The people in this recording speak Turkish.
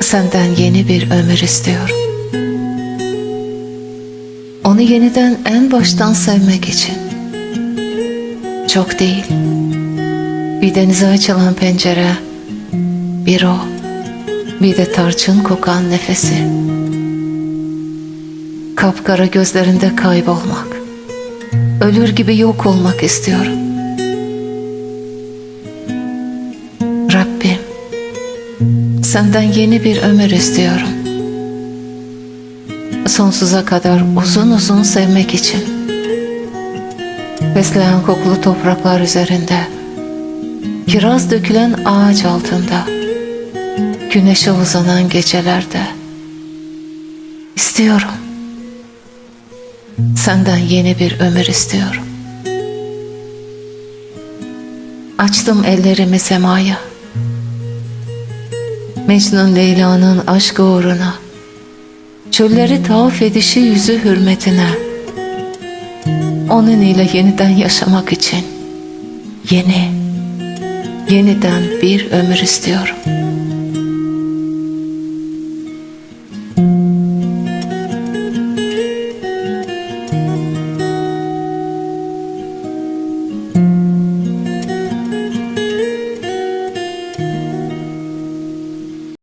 Senden yeni bir ömür istiyorum. Onu yeniden en baştan sevmek için. Çok değil. Bir denize açılan pencere, bir o, bir de tarçın kokan nefesi. Kapkara gözlerinde kaybolmak, ölür gibi yok olmak istiyorum. Senden yeni bir ömür istiyorum. Sonsuza kadar uzun uzun sevmek için. Besleyen kokulu topraklar üzerinde, kiraz dökülen ağaç altında, güneşe uzanan gecelerde. İstiyorum. Senden yeni bir ömür istiyorum. Açtım ellerimi semaya. Mecnun Leyla'nın aşkı uğruna. Çölleri tavaf edişi yüzü hürmetine. Onun ile yeniden yaşamak için. Yeni, yeniden bir ömür istiyorum.''